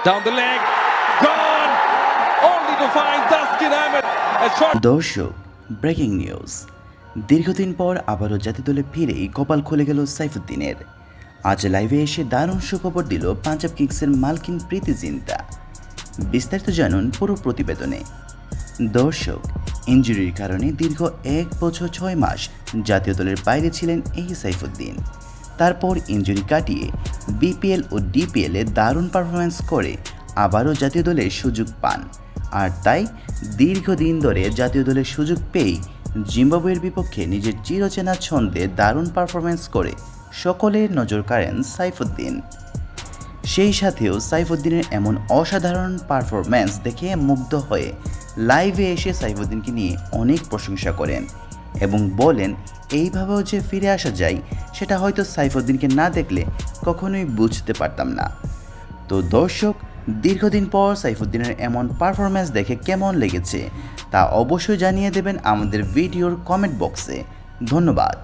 Down the leg. Gone. Only to find Dustin Ahmed. দর্শক breaking news দীর্ঘদিন পর আবারও জাতীয় দলে ফিরেই কপাল খুলে গেল সাইফুদ্দিনের আজ লাইভে এসে দারুণ সুখবর দিল পাঞ্জাব কিংসের মালকিন প্রীতি জিন্তা বিস্তারিত জানুন পুরো প্রতিবেদনে দর্শক ইঞ্জুরির কারণে দীর্ঘ এক বছর ছয় মাস জাতীয় দলের বাইরে ছিলেন এই সাইফুদ্দিন তারপর ইঞ্জুরি কাটিয়ে বিপিএল ও ডিপিএল এ দারুণ পারফরমেন্স করে আবারও জাতীয় দলের সুযোগ পান। আর তাই দীর্ঘদিন ধরে জাতীয় দলের সুযোগ পেয়েই জিম্বাবুয়ের বিপক্ষে নিজের চিরচেনা ছন্দে দারুণ পারফরমেন্স করে সকলের নজর কাড়েন সাইফুদ্দিন। সেই সাথেও সাইফুদ্দিনের এমন অসাধারণ পারফরম্যান্স দেখে মুগ্ধ হয়ে লাইভে এসে সাইফুদ্দিনকে নিয়ে অনেক প্রশংসা করেন এবং বলেন, এইভাবেও যে ফিরে আসা যায়, সেটা হয়তো সাইফুদ্দিনকে না দেখলে কখনোই বুঝতে পারতাম না। তো দর্শক, দীর্ঘদিন পর সাইফুদ্দিনের এমন পারফরম্যান্স দেখে কেমন লেগেছে তা অবশ্যই জানিয়ে দেবেন আমাদের ভিডিওর কমেন্ট বক্সে ধন্যবাদ।